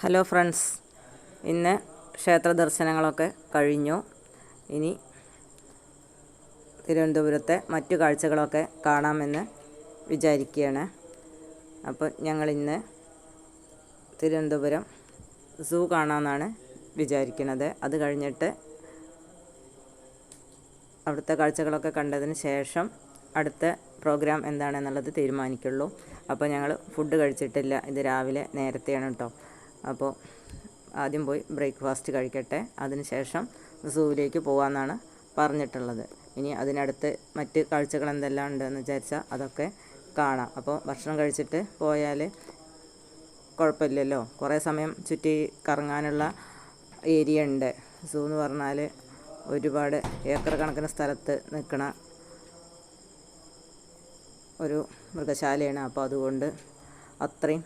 Hello friends. ഇന്ന് ക്ഷേത്ര ദർശനങ്ങളൊക്കെ കഴിഞ്ഞു. ഇനി തിരുവനന്തപുരത്തെ മറ്റു കാഴ്ചകളൊക്കെ കാണാമെന്ന് വിചാരിക്കുകയാണ്. അപ്പോൾ ഞങ്ങളിന്ന് തിരുവനന്തപുരം സൂ കാണാമെന്നാണ് വിചാരിക്കുന്നത്. അത് കഴിഞ്ഞിട്ട് അവിടുത്തെ കാഴ്ചകളൊക്കെ കണ്ടതിന് ശേഷം അടുത്ത പ്രോഗ്രാം എന്താണെന്നുള്ളത് തീരുമാനിക്കുള്ളൂ. അപ്പോൾ ഞങ്ങൾ ഫുഡ് കഴിച്ചിട്ടില്ല. ഇത് രാവിലെ നേരത്തെയാണ് കേട്ടോ. അപ്പോൾ ആദ്യം പോയി ബ്രേക്ക്ഫാസ്റ്റ് കഴിക്കട്ടെ. അതിന് ശേഷം സൂവിലേക്ക് പോകാമെന്നാണ് പറഞ്ഞിട്ടുള്ളത്. ഇനി അതിനടുത്ത് മറ്റ് കാഴ്ചകൾ എന്തെല്ലാം ഉണ്ടെന്ന് വിചാരിച്ചാൽ അതൊക്കെ കാണാം. അപ്പോൾ ഭക്ഷണം കഴിച്ചിട്ട് പോയാൽ കുഴപ്പമില്ലല്ലോ. കുറേ സമയം ചുറ്റി കറങ്ങാനുള്ള ഏരിയ ഉണ്ട്. സൂ എന്ന് പറഞ്ഞാൽ ഒരുപാട് ഏക്കർ കണക്കിന് സ്ഥലത്ത് നിൽക്കണ ഒരു മൃഗശാലയാണ്. അപ്പോൾ അതുകൊണ്ട് അത്രയും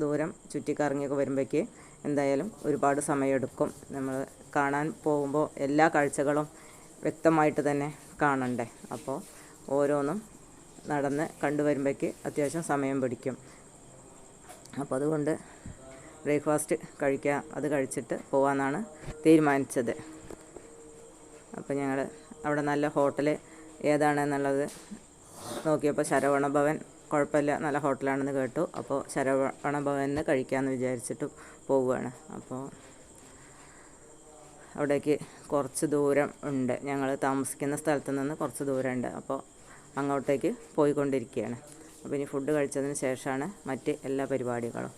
ദൂരം ചുറ്റിക്കറങ്ങിയൊക്കെ വരുമ്പോഴേക്ക് എന്തായാലും ഒരുപാട് സമയമെടുക്കും. നമ്മൾ കാണാൻ പോകുമ്പോൾ എല്ലാ കാഴ്ചകളും വ്യക്തമായിട്ട് തന്നെ കാണണ്ടേ? അപ്പോൾ ഓരോന്നും നടന്ന് കണ്ടു കണ്ടുവരുമ്പോഴേക്ക് അത്യാവശ്യം സമയം പിടിക്കും. അപ്പോൾ അതുകൊണ്ട് ബ്രേക്ക്ഫാസ്റ്റ് കഴിക്കുക അത് കഴിച്ചിട്ട് പോകാമെന്നാണ് തീരുമാനിച്ചത്. അപ്പോൾ ഞങ്ങൾ അവിടെ നല്ല ഹോട്ടൽ ഏതാണെന്നുള്ളത് നോക്കിയപ്പോൾ ശരവണ ഭവൻ കുഴപ്പമില്ല. നല്ല ഹോട്ടലാണെന്ന് കേട്ടു. അപ്പോൾ ശരവണ ഭവനിൽ കഴിക്കാമെന്ന് വിചാരിച്ചിട്ട് പോവുകയാണ്. അപ്പോൾ അവിടേക്ക് കുറച്ച് ദൂരം ഉണ്ട്. ഞങ്ങൾ താമസിക്കുന്ന സ്ഥലത്ത് നിന്ന് കുറച്ച് ദൂരമുണ്ട്. അപ്പോൾ അങ്ങോട്ടേക്ക് പോയിക്കൊണ്ടിരിക്കുകയാണ്. അപ്പോൾ ഇനി ഫുഡ് കഴിച്ചതിന് ശേഷമാണ് മറ്റ് എല്ലാ പരിപാടികളും.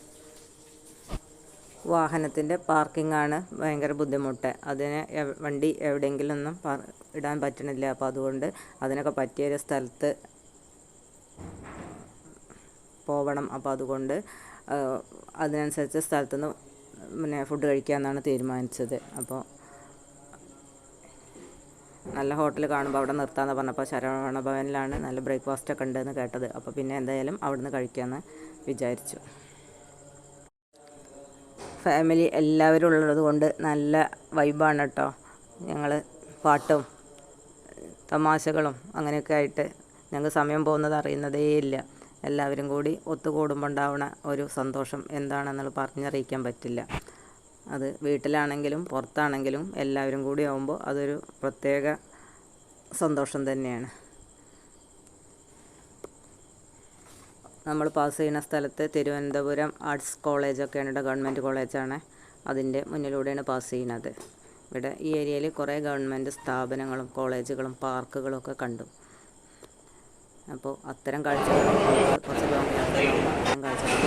വാഹനത്തിന്റെ പാർക്കിംഗ് ആണ് ഭയങ്കര ബുദ്ധിമുട്ട്. അതിന് വണ്ടി എവിടെയെങ്കിലും ഒന്നും ഇടാൻ പറ്റണില്ല. അപ്പോൾ അതുകൊണ്ട് അതിനൊക്കെ പറ്റിയൊരു സ്ഥലത്ത് പോവണം. അപ്പോൾ അതുകൊണ്ട് അതിനനുസരിച്ച് സ്ഥലത്തുനിന്ന് പിന്നെ ഫുഡ് കഴിക്കാമെന്നാണ് തീരുമാനിച്ചത്. അപ്പോൾ നല്ല ഹോട്ടൽ കാണുമ്പോൾ അവിടെ നിർത്താമെന്ന് പറഞ്ഞപ്പോൾ ശരവണ ഭവനിലാണ് നല്ല ബ്രേക്ക്ഫാസ്റ്റ് ഒക്കെ ഉണ്ടെന്ന് കേട്ടത്. അപ്പോൾ പിന്നെ എന്തായാലും അവിടുന്ന് കഴിക്കാമെന്ന് വിചാരിച്ചു. ഫാമിലി എല്ലാവരും ഉള്ളത് കൊണ്ട് നല്ല വൈബാണ് കേട്ടോ. ഞങ്ങൾ പാട്ടും തമാശകളും അങ്ങനെയൊക്കെ ആയിട്ട് ഞങ്ങൾക്ക് സമയം പോകുന്നത് അറിയുന്നതേ ഇല്ല. എല്ലാവരും കൂടി ഒത്തുകൂടുമ്പോൾ ഉണ്ടാവുന്ന ഒരു സന്തോഷം എന്താണെന്നുള്ളത് പറഞ്ഞറിയിക്കാൻ പറ്റില്ല. അത് വീട്ടിലാണെങ്കിലും പുറത്താണെങ്കിലും എല്ലാവരും കൂടി ആവുമ്പോൾ അതൊരു പ്രത്യേക സന്തോഷം തന്നെയാണ്. നമ്മൾ പാസ് ചെയ്യുന്ന സ്ഥലത്ത് തിരുവനന്തപുരം ആർട്സ് കോളേജൊക്കെയാണ് ഇവിടെ ഗവൺമെന്റ് കോളേജാണ്. അതിന്റെ മുന്നിലൂടെയാണ് പാസ് ചെയ്യുന്നത്. ഇവിടെ ഈ ഏരിയയിൽ കുറേ ഗവൺമെന്റ് സ്ഥാപനങ്ങളും കോളേജുകളും പാർക്കുകളും ഒക്കെ കണ്ടു. അപ്പോൾ അത്തരം കാഴ്ചകൾ കുറച്ച് അത്തരം കാഴ്ചകൾ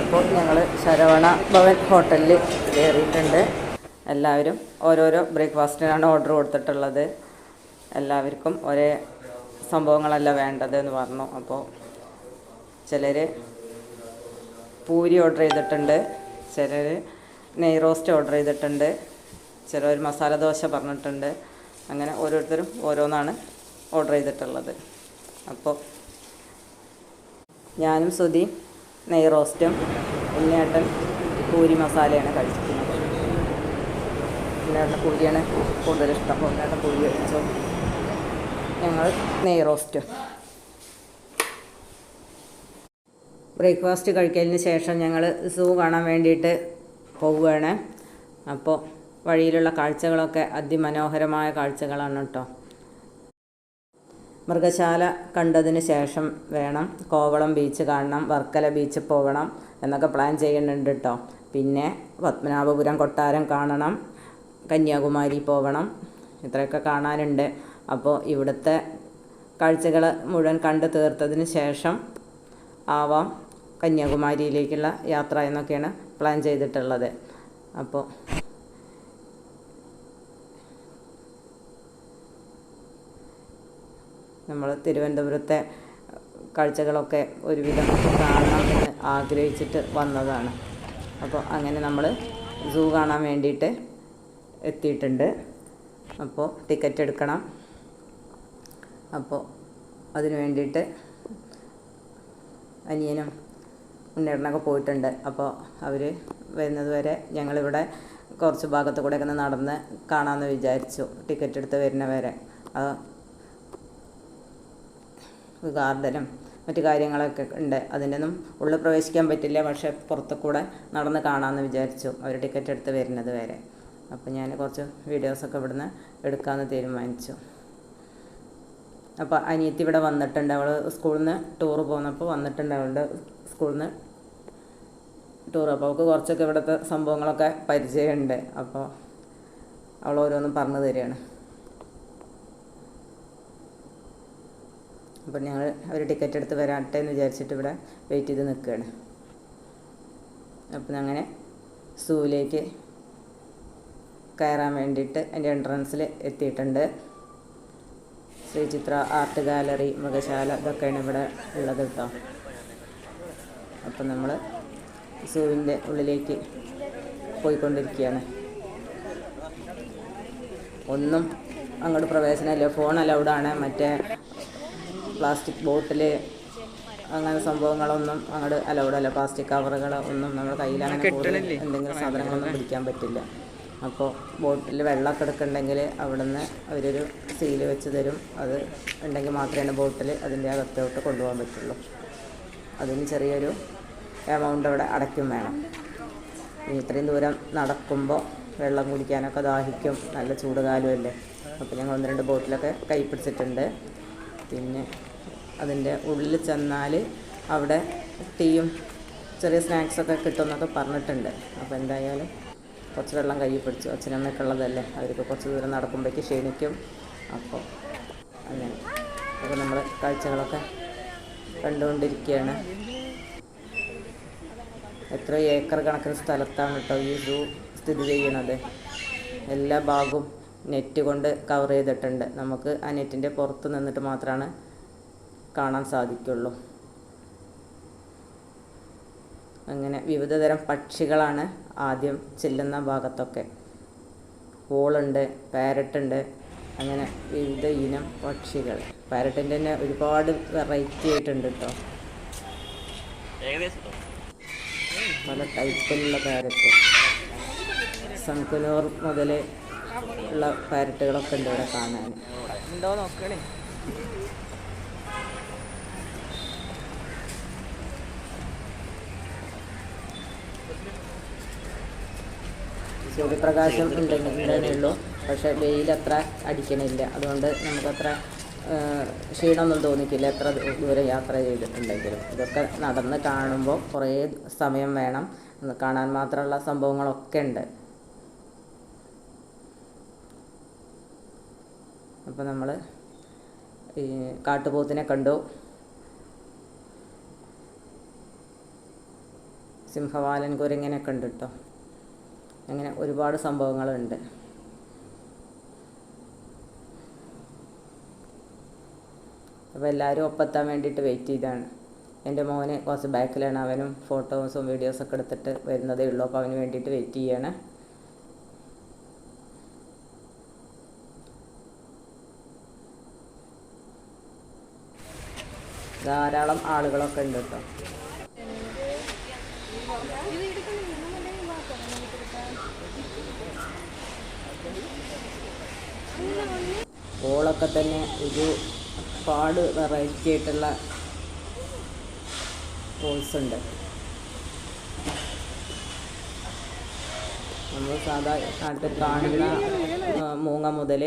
അപ്പോൾ ഞങ്ങൾ ശരവണ ഭവൻ ഹോട്ടലിൽ കയറിയിട്ടുണ്ട്. എല്ലാവരും ഓരോരോ ബ്രേക്ക്ഫാസ്റ്റിനാണ് ഓർഡർ കൊടുത്തിട്ടുള്ളത്. എല്ലാവർക്കും ഒരേ സംഭവങ്ങളല്ല വേണ്ടത് എന്ന് പറഞ്ഞു. അപ്പോൾ ചിലർ പൂരി ഓർഡർ ചെയ്തിട്ടുണ്ട്. ചിലർ നെയ് റോസ്റ്റ് ഓർഡർ ചെയ്തിട്ടുണ്ട്. ചിലർ മസാല ദോശ പറഞ്ഞിട്ടുണ്ട്. അങ്ങനെ ഓരോരുത്തരും ഓരോന്നാണ് ഓർഡർ ചെയ്തിട്ടുള്ളത്. അപ്പോൾ ഞാനും സുധി നെയ് റോസ്റ്റും ഉണ്ണിയേട്ടൻ പൂരി മസാലയാണ് കഴിച്ചിരിക്കുന്നത്. ഉണ്ണിയേട്ടൻ പൂരിയാണ് കൂടുതൽ ഇഷ്ടം. ഉണ്ണിയേട്ടൻ പൂരി കഴിച്ചു ഞങ്ങൾ നെയ് റോസ്റ്റും. ബ്രേക്ക്ഫാസ്റ്റ് കഴിക്കലിന് ശേഷം ഞങ്ങൾ സൂ കാണാൻ വേണ്ടിയിട്ട് പോവുകയാണ്. അപ്പോൾ വഴിയിലുള്ള കാഴ്ചകളൊക്കെ അതിമനോഹരമായ കാഴ്ചകളാണ് കേട്ടോ. മൃഗശാല കണ്ടതിന് ശേഷം വേണം കോവളം ബീച്ച് കാണണം വർക്കല ബീച്ച് പോകണം എന്നൊക്കെ പ്ലാൻ ചെയ്യുന്നുണ്ട് കേട്ടോ പിന്നെ പത്മനാഭപുരം കൊട്ടാരം കാണണം കന്യാകുമാരി പോകണം ഇത്രയൊക്കെ കാണാനുണ്ട്. അപ്പോൾ ഇവിടുത്തെ കാഴ്ചകൾ മുഴുവൻ കണ്ടു തീർത്തതിന് ശേഷം ആവാം കന്യാകുമാരിയിലേക്കുള്ള യാത്ര എന്നൊക്കെയാണ് പ്ലാൻ ചെയ്തിട്ടുള്ളത്. അപ്പോൾ നമ്മൾ തിരുവനന്തപുരത്തെ കാഴ്ചകളൊക്കെ ഒരുവിധം കാണണമെന്ന് ആഗ്രഹിച്ചിട്ട് വന്നതാണ്. അപ്പോൾ അങ്ങനെ നമ്മൾ സൂ കാണാൻ വേണ്ടിയിട്ട് എത്തിയിട്ടുണ്ട്. അപ്പോൾ ടിക്കറ്റ് എടുക്കണം. അപ്പോൾ അതിന് വേണ്ടിയിട്ട് അനിയനും ഉണ്ണേട്ടനൊക്കെ പോയിട്ടുണ്ട്. അപ്പോൾ അവർ വരുന്നത് വരെ ഞങ്ങളിവിടെ കുറച്ച് ഭാഗത്ത് ഒക്കെ നടന്ന് കാണാമെന്ന് വിചാരിച്ചു. ടിക്കറ്റ് എടുത്ത് വരുന്നവരെ ആ ഗാർഡനും മറ്റു കാര്യങ്ങളൊക്കെ ഉണ്ട്. അതിന്റെയൊന്നും ഉള്ളിൽ പ്രവേശിക്കാൻ പറ്റില്ല. പക്ഷേ പുറത്തു കൂടെ നടന്ന് കാണാമെന്ന് വിചാരിച്ചു അവർ ടിക്കറ്റ് എടുത്ത് വരുന്നത് വരെ. അപ്പോൾ ഞാൻ കുറച്ച് വീഡിയോസൊക്കെ ഇവിടുന്ന് എടുക്കാമെന്ന് തീരുമാനിച്ചു. അപ്പോൾ അനിയത്തി ഇവിടെ വന്നിട്ടുണ്ട്. അവൾ സ്കൂളിൽ നിന്ന് ടൂറ് പോന്നപ്പോൾ വന്നിട്ടുണ്ട്. അവളുടെ സ്കൂളിൽ നിന്ന് ടൂർ അപ്പോൾ അവൾക്ക് കുറച്ചൊക്കെ ഇവിടുത്തെ സംഭവങ്ങളൊക്കെ പരിചയമുണ്ട്. അപ്പോൾ അവൾ ഓരോന്നും പറഞ്ഞു തരികയാണ്. അപ്പം ഞങ്ങൾ അവർ ടിക്കറ്റ് എടുത്ത് വരാട്ടെ എന്ന് വിചാരിച്ചിട്ട് ഇവിടെ വെയിറ്റ് ചെയ്ത് നിൽക്കുകയാണ് അപ്പം അങ്ങനെ സൂവിലേക്ക് കയറാൻ വേണ്ടിയിട്ട് എന്റെ എൻട്രൻസിൽ എത്തിയിട്ടുണ്ട്. ശ്രീചിത്ര ആർട്ട് ഗാലറി മൃഗശാല ഇതൊക്കെയാണ് ഇവിടെ ഉള്ളത് കേട്ടോ അപ്പം നമ്മൾ സൂവിന്റെ ഉള്ളിലേക്ക് പോയിക്കൊണ്ടിരിക്കുകയാണ് ഒന്നും അങ്ങോട്ട് പ്രവേശനമില്ല. ഫോൺ അലൗഡാണ് മറ്റേ പ്ലാസ്റ്റിക് ബോട്ടിൽ അങ്ങനെ സംഭവങ്ങളൊന്നും അങ്ങോട്ട് അലൗഡല്ല പ്ലാസ്റ്റിക് കവറുകൾ ഒന്നും നമ്മുടെ കയ്യിൽ അങ്ങനെ എന്തെങ്കിലും സാധനങ്ങളൊന്നും പിടിക്കാൻ പറ്റില്ല. അപ്പോൾ ബോട്ടിൽ വെള്ളമൊക്കെ എടുക്കുന്നുണ്ടെങ്കിൽ അവിടുന്ന് അവരൊരു സീൽ വെച്ച് തരും. അത് ഉണ്ടെങ്കിൽ മാത്രമേ ബോട്ടിൽ അതിന്റെ അകത്തോട്ട് കൊണ്ടുപോകാൻ പറ്റുള്ളൂ. അതിന് ചെറിയൊരു എമൗണ്ട് അവിടെ അടയ്ക്കും വേണം. ഇനി ഇത്രയും ദൂരം നടക്കുമ്പോൾ വെള്ളം കുടിക്കാനൊക്കെ ദാഹിക്കും. നല്ല ചൂട് കാലമല്ലേ? അപ്പോൾ ഞങ്ങൾ ഒന്ന് രണ്ട് ബോട്ടിലൊക്കെ കൈ പിടിച്ചിട്ടുണ്ട്. പിന്നെ അതിന്റെ ഉള്ളിൽ ചെന്നാൽ അവിടെ ടീയും ചെറിയ സ്നാക്സൊക്കെ കിട്ടുമെന്നൊക്കെ പറഞ്ഞിട്ടുണ്ട്. അപ്പോൾ എന്തായാലും കുറച്ച് വെള്ളം കയ്യിൽ പിടിച്ചു. അച്ഛനമ്മയൊക്കെ ഉള്ളതല്ലേ? അവർക്ക് കുറച്ച് ദൂരം നടക്കുമ്പോഴേക്ക് ക്ഷീണിക്കും. അപ്പോൾ അങ്ങനെ. അപ്പോൾ നമ്മൾ കാഴ്ചകളൊക്കെ കണ്ടുകൊണ്ടിരിക്കുകയാണ്. എത്ര ഏക്കർ കണക്കിന് സ്ഥലത്താണ് കേട്ടോ ഈ സൂ സ്ഥിതി ചെയ്യണത് എല്ലാ ഭാഗവും നെറ്റ് കൊണ്ട് കവർ ചെയ്തിട്ടുണ്ട്. നമുക്ക് ആ നെറ്റിന്റെ പുറത്ത് നിന്നിട്ട് മാത്രമാണ് കാണാൻ സാധിക്കുള്ളൂ. അങ്ങനെ വിവിധ തരം പക്ഷികളാണ് ആദ്യം ചെല്ലുന്ന ഭാഗത്തൊക്കെ. പൂളുണ്ട് പാരറ്റുണ്ട് അങ്ങനെ വിവിധ ഇനം പക്ഷികൾ. പാരറ്റിന്റെ തന്നെ ഒരുപാട് വെറൈറ്റി ആയിട്ടുണ്ട് കേട്ടോ പല ടൈപ്പിലുള്ള പാരറ്റ്. സംകുനൂർ മുതൽ ഉള്ള പാരറ്റുകളൊക്കെ ഉണ്ട് ഇവിടെ കാണാൻ. ഉണ്ടോ നോക്കണേ. സൂര്യപ്രകാശം ഉണ്ടെങ്കിൽ ഉണ്ടെന്നേ ഉള്ളൂ. പക്ഷേ വെയിലത്ര അടിക്കണില്ല. അതുകൊണ്ട് നമുക്കത്ര ക്ഷീണമൊന്നും തോന്നിക്കില്ല എത്ര ദൂരം യാത്ര ചെയ്തിട്ടുണ്ടെങ്കിലും. ഇതൊക്കെ നടന്ന് കാണുമ്പോൾ കുറേ സമയം വേണം. കാണാൻ മാത്രമുള്ള സംഭവങ്ങളൊക്കെ ഉണ്ട്. അപ്പോൾ നമ്മൾ ഈ കാട്ടുപോത്തിനെ കണ്ടു. സിംഹവാലൻ കുരങ്ങനെ കണ്ടു കേട്ടോ അങ്ങനെ ഒരുപാട് സംഭവങ്ങളുണ്ട്. അപ്പോൾ എല്ലാവരും ഒപ്പെത്താൻ വേണ്ടിയിട്ട് വെയിറ്റ് ചെയ്താണ്. എന്റെ മോന് കുറച്ച് ബാക്കിലാണ്. അവനും ഫോട്ടോസും വീഡിയോസൊക്കെ എടുത്തിട്ട് വരുന്നതേ ഉള്ളൂ. അപ്പോൾ അവന് വേണ്ടിയിട്ട് വെയിറ്റ് ചെയ്യണേ. ധാരാളം ആളുകളൊക്കെ ഉണ്ട് കേട്ടോ ഓളൊക്കെ തന്നെ ഒരു പാട് വെറൈറ്റി ആയിട്ടുള്ള പോൾസ് ഉണ്ട്. നമ്മൾ സാധാ കാലത്ത് കാണുന്ന മൂങ്ങ മുതൽ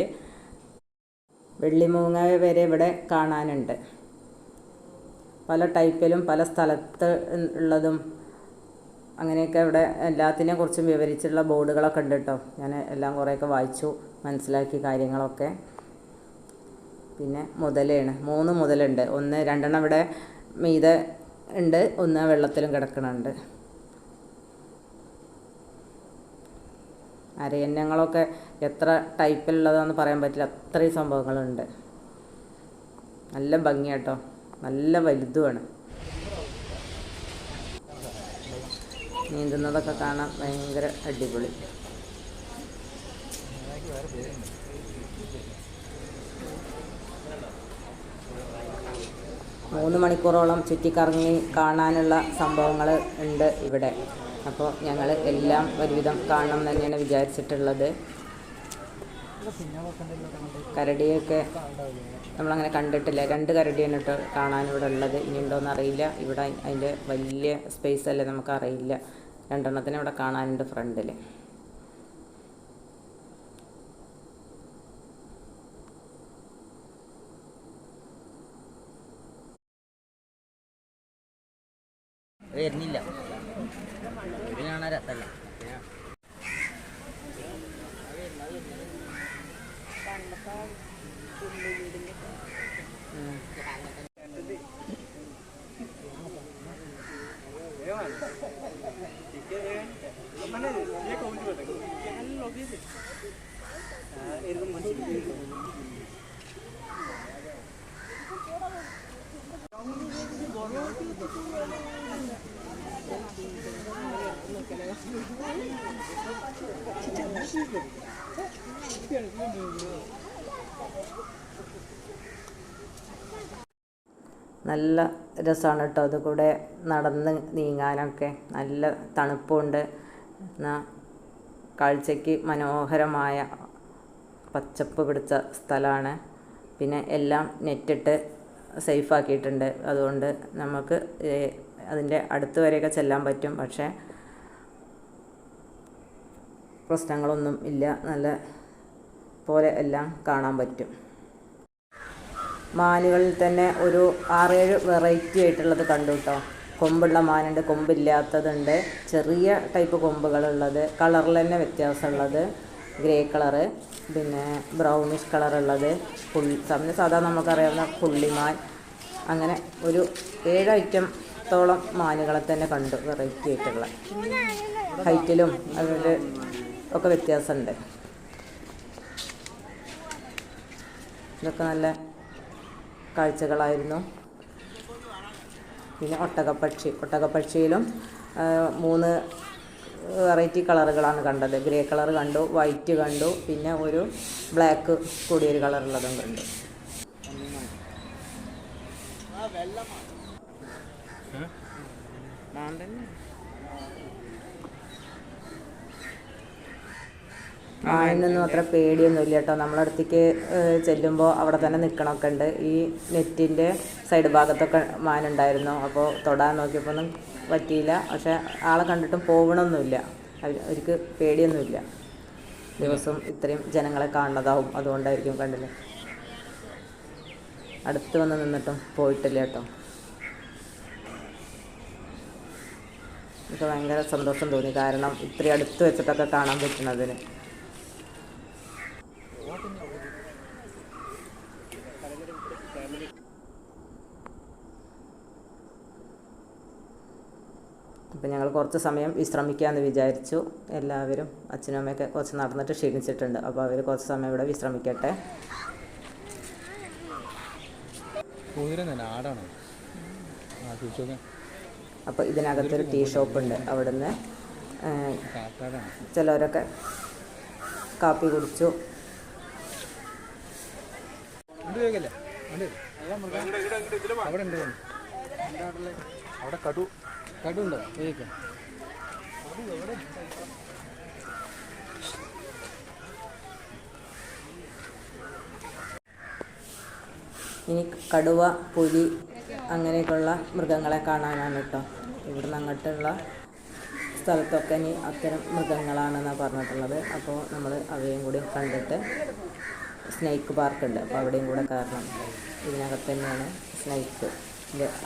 വെള്ളിമൂങ്ങ വരെ ഇവിടെ കാണാനുണ്ട്. പല ടൈപ്പിലും പല സ്ഥലത്ത് ഉള്ളതും അങ്ങനെയൊക്കെ ഇവിടെ എല്ലാത്തിനെ കുറിച്ചും വിവരിച്ചുള്ള ബോർഡുകളൊക്കെ ഉണ്ട് കേട്ടോ. ഞാൻ എല്ലാം കുറേയൊക്കെ വായിച്ചു മനസ്സിലാക്കി കാര്യങ്ങളൊക്കെ. പിന്നെ മുതലയാണ് മൂന്ന് മുതലുണ്ട്. ഒന്ന് രണ്ടെണ്ണം ഇവിടെ മീതെ ഉണ്ട്. ഒന്ന് വെള്ളത്തിലും കിടക്കണുണ്ട്. അരയന്നങ്ങളൊക്കെ എത്ര ടൈപ്പിലുള്ളതാണെന്ന് പറയാൻ പറ്റില്ല. അത്രയും സംഭവങ്ങളുണ്ട്. നല്ല ഭംഗിയാട്ടോ. നല്ല വലുതുമാണ്. നീന്തുന്നതൊക്കെ കാണാൻ ഭയങ്കര അടിപൊളി. മൂന്ന് മണിക്കൂറോളം ചുറ്റിക്കറങ്ങി കാണാനുള്ള സംഭവങ്ങൾ ഉണ്ട് ഇവിടെ. അപ്പോൾ ഞങ്ങൾ എല്ലാം ഒരുവിധം കാണണം തന്നെയാണ് വിചാരിച്ചിട്ടുള്ളത്. കരടിയൊക്കെ നമ്മളങ്ങനെ കണ്ടിട്ടില്ല. രണ്ട് കരടിയാണ് കേട്ടോ കാണാനിവിടെ ഉള്ളത്. ഇനി ഉണ്ടോയെന്ന് അറിയില്ല. ഇവിടെ അതിന്റെ വലിയ സ്പേസ് അല്ലേ നമുക്ക് അറിയില്ല രണ്ടെണ്ണത്തിനെ ഇവിടെ കാണാനുണ്ട് ഫ്രണ്ടിൽ വരുന്നില്ല. നല്ല രസമാണ് കേട്ടോ. അത് കൂടെ നടന്ന് നീങ്ങാനൊക്കെ നല്ല തണുപ്പുണ്ട്. എന്നാൽ കാഴ്ചയ്ക്ക് മനോഹരമായ പച്ചപ്പ് പിടിച്ച സ്ഥലമാണ്. പിന്നെ എല്ലാം നെറ്റിട്ട് സേഫാക്കിയിട്ടുണ്ട് അതുകൊണ്ട് നമുക്ക് അതിന്റെ അടുത്ത് വരെയൊക്കെ ചെല്ലാൻ പറ്റും. പക്ഷേ പ്രശ്നങ്ങളൊന്നും ഇല്ല. നല്ല പോലെ എല്ലാം കാണാൻ പറ്റും. മാനുകളിൽ തന്നെ ഒരു ആറേഴ് വെറൈറ്റി ആയിട്ടുള്ളത് കണ്ടു കേട്ടോ കൊമ്പുള്ള മാനുണ്ട് കൊമ്പില്ലാത്തതുണ്ട്. ചെറിയ ടൈപ്പ് കൊമ്പുകളുള്ളത്. കളറിൽ തന്നെ വ്യത്യാസമുള്ളത്. ഗ്രേ കളറ് പിന്നെ ബ്രൗണിഷ് കളറുള്ളത് പുള്ളി പിന്നെ സാധാരണ നമുക്കറിയാവുന്ന പുള്ളിമാൻ. അങ്ങനെ ഒരു ഏഴ് ഐറ്റത്തോളം മാനുകളെ തന്നെ കണ്ടു വെറൈറ്റി ആയിട്ടുള്ള. ഹൈറ്റിലും അതിന്റെ ഒക്കെ വ്യത്യാസമുണ്ട്. ഇതൊക്കെ നല്ല കാഴ്ചകളായിരുന്നു. പിന്നെ ഒട്ടകപ്പക്ഷി ഒട്ടകപ്പക്ഷിയിലും മൂന്ന് വെറൈറ്റി കളറുകളാണ് കണ്ടത്. ഗ്രേ കളർ കണ്ടു വൈറ്റ് കണ്ടു പിന്നെ ഒരു ബ്ലാക്ക് കൂടിയൊരു കളറുള്ളതും കണ്ടു. ആയിനൊന്നും അത്ര പേടിയൊന്നും ഇല്ല കേട്ടോ. നമ്മളടുത്തേക്ക് ചെല്ലുമ്പോൾ അവിടെ തന്നെ നിൽക്കണമൊക്കെ ഉണ്ട് ഈ നെറ്റിന്റെ സൈഡ് ഭാഗത്തൊക്കെ മാനുണ്ടായിരുന്നു. അപ്പോൾ തൊടാൻ നോക്കിയപ്പോൾ ഒന്നും പറ്റിയില്ല. പക്ഷേ ആളെ കണ്ടിട്ടും പോകണമൊന്നുമില്ല അവർ- അവർക്ക് പേടിയൊന്നുമില്ല. ദിവസം ഇത്രയും ജനങ്ങളെ കാണുന്നതാവും. അതുകൊണ്ടായിരിക്കും കണ്ടില്ലേ? അടുത്ത് വന്ന് നിന്നിട്ടും പോയിട്ടില്ല കേട്ടോ. എനിക്ക് ഭയങ്കര സന്തോഷം തോന്നി. കാരണം ഇത്രയും അടുത്ത് വെച്ചിട്ടൊക്കെ കാണാൻ പറ്റുന്നതിന്. അപ്പം ഞങ്ങൾ കുറച്ച് സമയം വിശ്രമിക്കാമെന്ന് വിചാരിച്ചു. എല്ലാവരും അച്ഛനും അമ്മയൊക്കെ കുറച്ച് നടന്നിട്ട് ക്ഷീണിച്ചിട്ടുണ്ട്. അപ്പോൾ അവർ കുറച്ച് സമയം ഇവിടെ വിശ്രമിക്കട്ടെ. അപ്പോൾ ഇതിനകത്തൊരു ടീ ഷോപ്പ് ഉണ്ട് അവിടുന്ന് ചിലവരൊക്കെ കാപ്പി കുടിച്ചു. അവിടെ കടു. കടു ഉണ്ടോ ഇനി കടുവ പുലി അങ്ങനെയൊക്കെയുള്ള മൃഗങ്ങളെ കാണാനാണ് കേട്ടോ. ഇവിടുന്ന് അങ്ങോട്ടുള്ള സ്ഥലത്തൊക്കെ ഇനി അത്തരം മൃഗങ്ങളാണെന്നാണ് പറഞ്ഞിട്ടുള്ളത്. അപ്പോൾ നമ്മൾ അവയും കൂടി കണ്ടിട്ട് സ്നേക്ക് പാർക്കുണ്ട്. അപ്പോൾ അവിടെയും കൂടെ കയറണം. ഇതിനകത്ത് തന്നെയാണ് സ്നേക്ക്.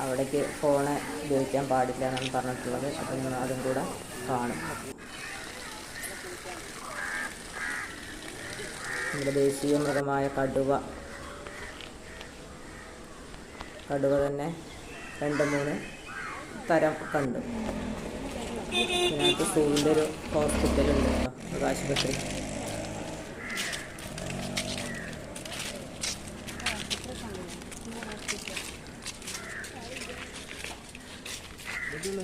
അവിടേക്ക് ഫോണ് ഉപയോഗിക്കാൻ പാടില്ല എന്നാണ് പറഞ്ഞിട്ടുള്ളത്. അപ്പോൾ നിങ്ങൾ അതും കൂടെ കാണും. നമ്മുടെ ദേശീയ മൃഗമായ കടുവ. കടുവ തന്നെ രണ്ട് മൂന്ന് തരം കണ്ടു. ഇതിനകത്ത് ഒരു ഹോസ്പിറ്റലുണ്ട് ആശുപത്രി. ഈ ഒരു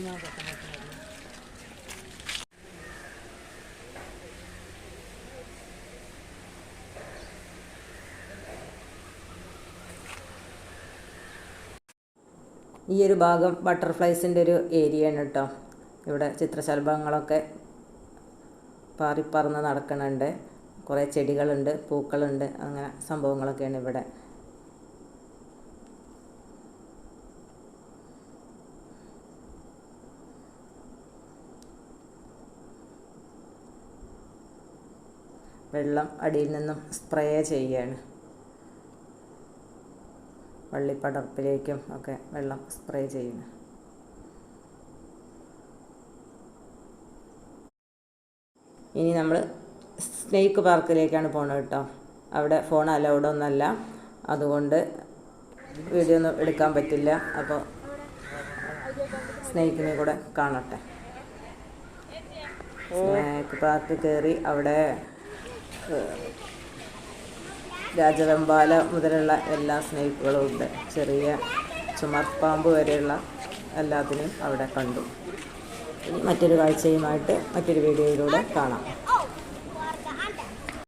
ഭാഗം ബട്ടർഫ്ലൈസിന്റെ ഒരു ഏരിയയാണ് കേട്ടോ. ഇവിടെ ചിത്രശലഭങ്ങളൊക്കെ പാറിപ്പറന്ന് നടക്കുന്നുണ്ട് കുറേ ചെടികളുണ്ട് പൂക്കളുണ്ട് അങ്ങനെ സംഭവങ്ങളൊക്കെയാണ് ഇവിടെ. വെള്ളം അടിയിൽ നിന്നും സ്പ്രേ ചെയ്യുകയാണ് വള്ളിപ്പടർപ്പിലേക്കും ഒക്കെ വെള്ളം സ്പ്രേ ചെയ്യുന്നു. ഇനി നമ്മൾ സ്നേക്ക് പാർക്കിലേക്കാണ് പോണത് കേട്ടോ. അവിടെ ഫോൺ അലൗഡ് ഒന്നല്ല. അതുകൊണ്ട് വീഡിയോ ഒന്നും എടുക്കാൻ പറ്റില്ല. അപ്പോൾ സ്നേഹിക്കിനെ കൂടെ കാണട്ടെ. സ്നേക്ക് പാർക്ക് കയറി അവിടെ രാജവെമ്പാല മുതലുള്ള എല്ലാ സ്നേക്കുകളും ഉണ്ട്. ചെറിയ ചുമർപ്പാമ്പ് വരെയുള്ള എല്ലാത്തിനെയും അവിടെ കണ്ടു. മറ്റൊരു കാഴ്ചയുമായിട്ട് മറ്റൊരു വീഡിയോയിലൂടെ കാണാം.